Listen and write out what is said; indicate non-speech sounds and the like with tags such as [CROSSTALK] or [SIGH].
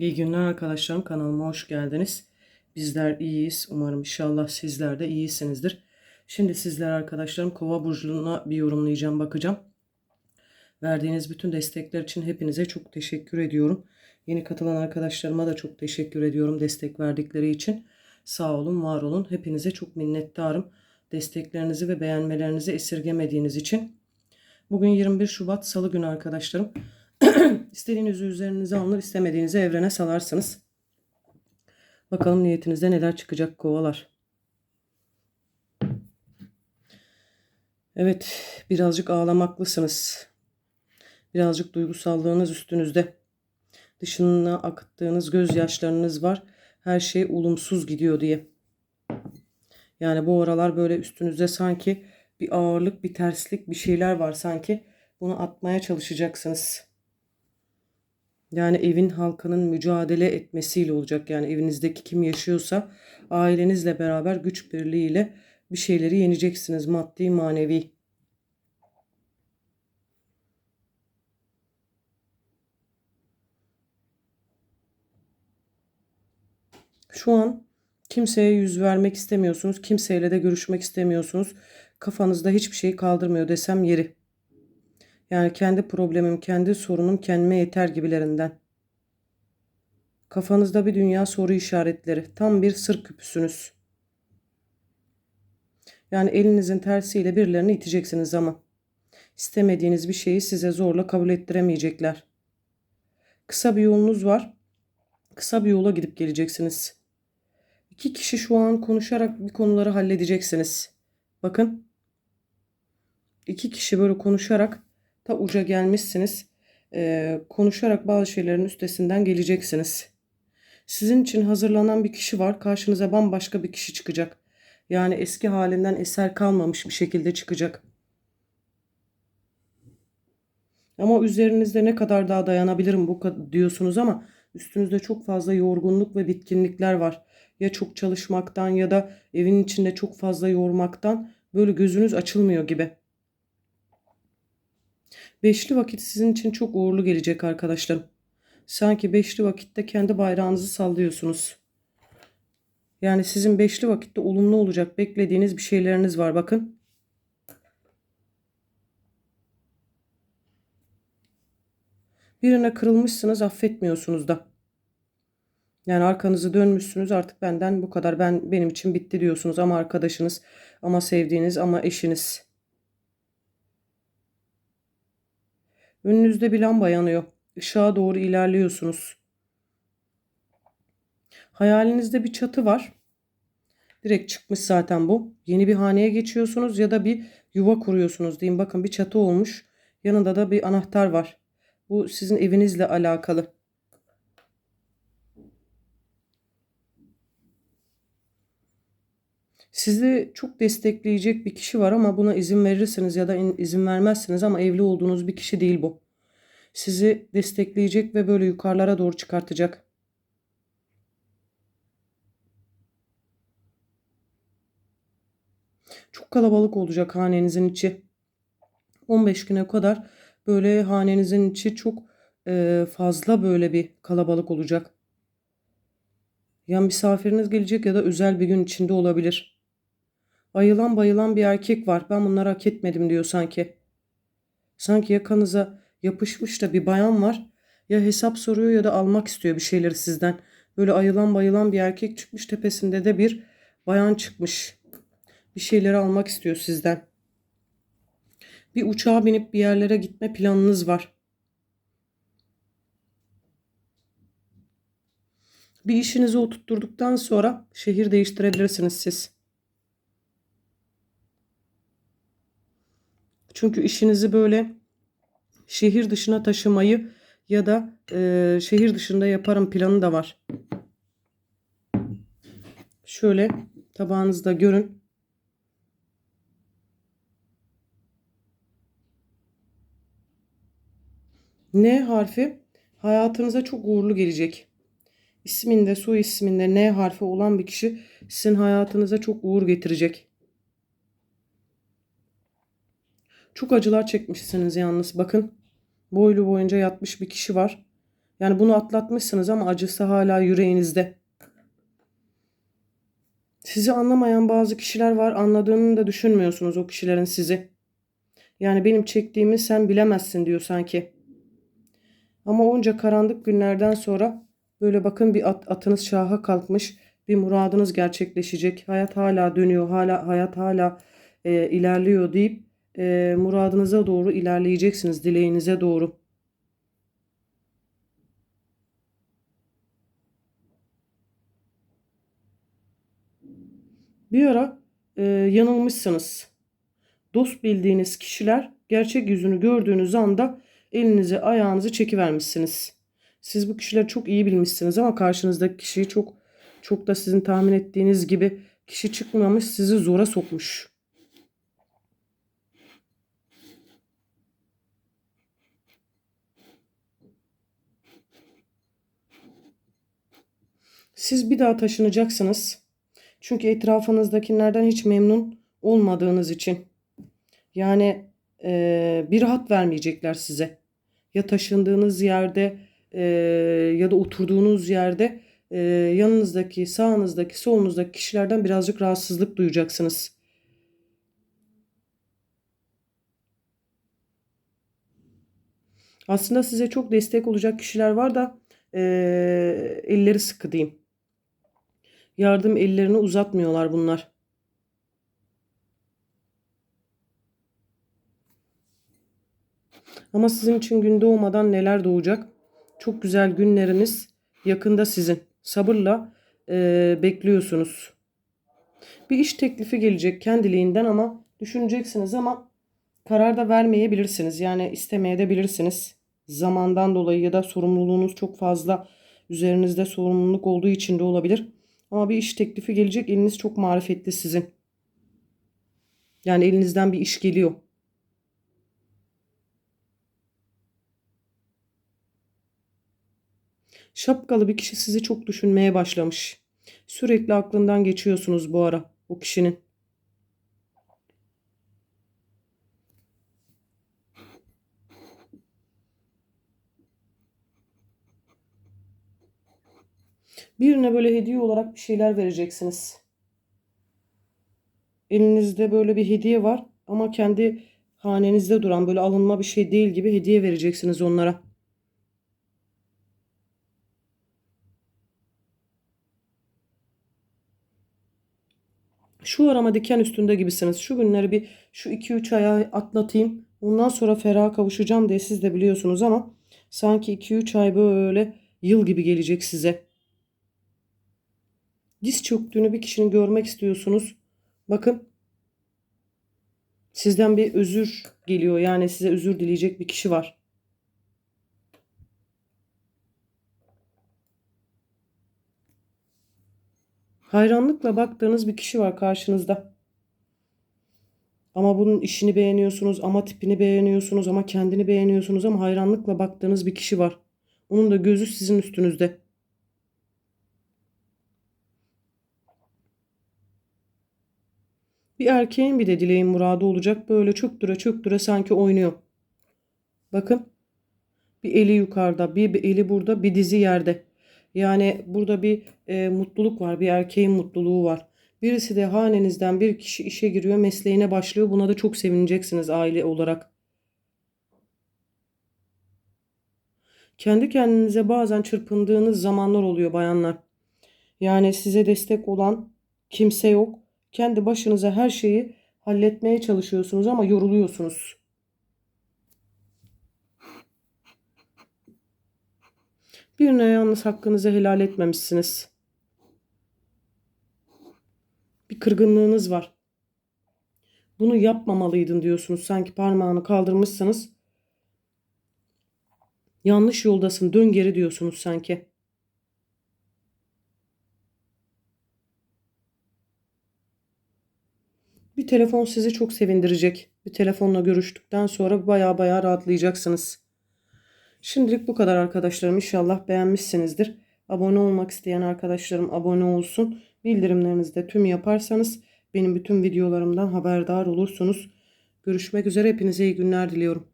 İyi günler arkadaşlarım. Kanalıma hoş geldiniz. Bizler iyiyiz. Umarım inşallah sizler de iyisinizdir. Şimdi sizler arkadaşlarım Kova burcuna bir yorumlayacağım, bakacağım. Verdiğiniz bütün destekler için hepinize çok teşekkür ediyorum. Yeni katılan arkadaşlarıma da çok teşekkür ediyorum destek verdikleri için. Sağ olun, var olun. Hepinize çok minnettarım. Desteklerinizi ve beğenmelerinizi esirgemediğiniz için. Bugün 21 Şubat Salı günü arkadaşlarım. [CLEARS THROAT] İstediğinizi üzerinize alınır, istemediğinizi evrene salarsınız. Bakalım niyetinizde neler çıkacak kovalar. Evet, birazcık ağlamaklısınız. Birazcık duygusallığınız üstünüzde. Dışına akıttığınız gözyaşlarınız var. Her şey olumsuz gidiyor diye. Yani bu aralar böyle üstünüzde sanki bir ağırlık, bir terslik, bir şeyler var sanki. Bunu atmaya çalışacaksınız. Yani evin halkının mücadele etmesiyle olacak. Yani evinizdeki kim yaşıyorsa ailenizle beraber güç birliğiyle bir şeyleri yeneceksiniz maddi manevi. Şu an kimseye yüz vermek istemiyorsunuz. Kimseyle de görüşmek istemiyorsunuz. Kafanızda hiçbir şey kaldırmıyor desem yeri. Yani kendi problemim, kendi sorunum kendime yeter gibilerinden. Kafanızda bir dünya soru işaretleri. Tam bir sır küpüsünüz. Yani elinizin tersiyle birilerini iteceksiniz ama. istemediğiniz bir şeyi size zorla kabul ettiremeyecekler. Kısa bir yolunuz var. Kısa bir yola gidip geleceksiniz. İki kişi şu an konuşarak bir konuları halledeceksiniz. Bakın. İki kişi böyle konuşarak ta uca gelmişsiniz. Ee, konuşarak bazı şeylerin üstesinden geleceksiniz. Sizin için hazırlanan bir kişi var. Karşınıza bambaşka bir kişi çıkacak. Yani eski halinden eser kalmamış bir şekilde çıkacak. Ama üzerinizde ne kadar daha dayanabilirim bu diyorsunuz ama üstünüzde çok fazla yorgunluk ve bitkinlikler var. Ya çok çalışmaktan ya da evin içinde çok fazla yormaktan böyle gözünüz açılmıyor gibi. Beşli vakit sizin için çok uğurlu gelecek arkadaşlarım. Sanki beşli vakitte kendi bayrağınızı sallıyorsunuz. Yani sizin beşli vakitte olumlu olacak beklediğiniz bir şeyleriniz var bakın. Birine kırılmışsınız affetmiyorsunuz da. Yani arkanızı dönmüşsünüz artık benden bu kadar ben benim için bitti diyorsunuz ama arkadaşınız ama sevdiğiniz ama eşiniz. Önünüzde bir lamba yanıyor. Işığa doğru ilerliyorsunuz. Hayalinizde bir çatı var. Direkt çıkmış zaten bu. Yeni bir haneye geçiyorsunuz ya da bir yuva kuruyorsunuz diyeyim. Bakın bir çatı olmuş. Yanında da bir anahtar var. Bu sizin evinizle alakalı. Sizi çok destekleyecek bir kişi var ama buna izin verirsiniz ya da izin vermezsiniz ama evli olduğunuz bir kişi değil bu. Sizi destekleyecek ve böyle yukarılara doğru çıkartacak. Çok kalabalık olacak hanenizin içi. 15 güne kadar böyle hanenizin içi çok e, fazla böyle bir kalabalık olacak. Ya misafiriniz gelecek ya da özel bir gün içinde olabilir. Ayılan bayılan bir erkek var. Ben bunları hak etmedim diyor sanki. Sanki yakanıza yapışmış da bir bayan var. Ya hesap soruyor ya da almak istiyor bir şeyleri sizden. Böyle ayılan bayılan bir erkek çıkmış tepesinde de bir bayan çıkmış. Bir şeyleri almak istiyor sizden. Bir uçağa binip bir yerlere gitme planınız var. Bir işinizi oturtturduktan sonra şehir değiştirebilirsiniz siz. Çünkü işinizi böyle şehir dışına taşımayı ya da e, şehir dışında yaparım planı da var. Şöyle tabağınızda görün. N harfi hayatınıza çok uğurlu gelecek. İsminde, soy isminde N harfi olan bir kişi sizin hayatınıza çok uğur getirecek. Çok acılar çekmişsiniz yalnız. Bakın boylu boyunca yatmış bir kişi var. Yani bunu atlatmışsınız ama acısı hala yüreğinizde. Sizi anlamayan bazı kişiler var. Anladığını da düşünmüyorsunuz o kişilerin sizi. Yani benim çektiğimi sen bilemezsin diyor sanki. Ama onca karanlık günlerden sonra böyle bakın bir at, atınız şaha kalkmış. Bir muradınız gerçekleşecek. Hayat hala dönüyor. Hala hayat hala e, ilerliyor deyip e, muradınıza doğru ilerleyeceksiniz. Dileğinize doğru. Bir ara e, yanılmışsınız. Dost bildiğiniz kişiler gerçek yüzünü gördüğünüz anda elinizi ayağınızı çekivermişsiniz. Siz bu kişileri çok iyi bilmişsiniz ama karşınızdaki kişiyi çok çok da sizin tahmin ettiğiniz gibi kişi çıkmamış sizi zora sokmuş. Siz bir daha taşınacaksınız. Çünkü etrafınızdakilerden hiç memnun olmadığınız için. Yani e, bir rahat vermeyecekler size. Ya taşındığınız yerde e, ya da oturduğunuz yerde e, yanınızdaki, sağınızdaki, solunuzdaki kişilerden birazcık rahatsızlık duyacaksınız. Aslında size çok destek olacak kişiler var da e, elleri sıkı diyeyim. Yardım ellerini uzatmıyorlar bunlar. Ama sizin için gün doğmadan neler doğacak? Çok güzel günleriniz yakında sizin. Sabırla e, bekliyorsunuz. Bir iş teklifi gelecek kendiliğinden ama düşüneceksiniz ama karar da vermeyebilirsiniz. Yani istemeye de bilirsiniz. Zamandan dolayı ya da sorumluluğunuz çok fazla üzerinizde sorumluluk olduğu için de olabilir. Ama bir iş teklifi gelecek. Eliniz çok marifetli sizin. Yani elinizden bir iş geliyor. Şapkalı bir kişi sizi çok düşünmeye başlamış. Sürekli aklından geçiyorsunuz bu ara o kişinin. Birine böyle hediye olarak bir şeyler vereceksiniz. Elinizde böyle bir hediye var ama kendi hanenizde duran böyle alınma bir şey değil gibi hediye vereceksiniz onlara. Şu arama diken üstünde gibisiniz. Şu günleri bir şu 2-3 aya atlatayım. Ondan sonra feraha kavuşacağım diye siz de biliyorsunuz ama sanki 2-3 ay böyle yıl gibi gelecek size. Diz çöktüğünü bir kişinin görmek istiyorsunuz. Bakın sizden bir özür geliyor. Yani size özür dileyecek bir kişi var. Hayranlıkla baktığınız bir kişi var karşınızda. Ama bunun işini beğeniyorsunuz, ama tipini beğeniyorsunuz, ama kendini beğeniyorsunuz ama hayranlıkla baktığınız bir kişi var. Onun da gözü sizin üstünüzde. Bir erkeğin bir de dileğin muradı olacak. Böyle çöktüre çöktüre sanki oynuyor. Bakın. Bir eli yukarıda, bir, bir eli burada, bir dizi yerde. Yani burada bir e, mutluluk var, bir erkeğin mutluluğu var. Birisi de hanenizden bir kişi işe giriyor, mesleğine başlıyor. Buna da çok sevineceksiniz aile olarak. Kendi kendinize bazen çırpındığınız zamanlar oluyor bayanlar. Yani size destek olan kimse yok. Kendi başınıza her şeyi halletmeye çalışıyorsunuz ama yoruluyorsunuz. Birine yalnız hakkınızı helal etmemişsiniz. Bir kırgınlığınız var. Bunu yapmamalıydın diyorsunuz. Sanki parmağını kaldırmışsınız. Yanlış yoldasın dön geri diyorsunuz sanki. Telefon sizi çok sevindirecek. Bir telefonla görüştükten sonra baya baya rahatlayacaksınız. Şimdilik bu kadar arkadaşlarım. İnşallah beğenmişsinizdir. Abone olmak isteyen arkadaşlarım abone olsun. Bildirimlerinizi de tüm yaparsanız benim bütün videolarımdan haberdar olursunuz. Görüşmek üzere. Hepinize iyi günler diliyorum.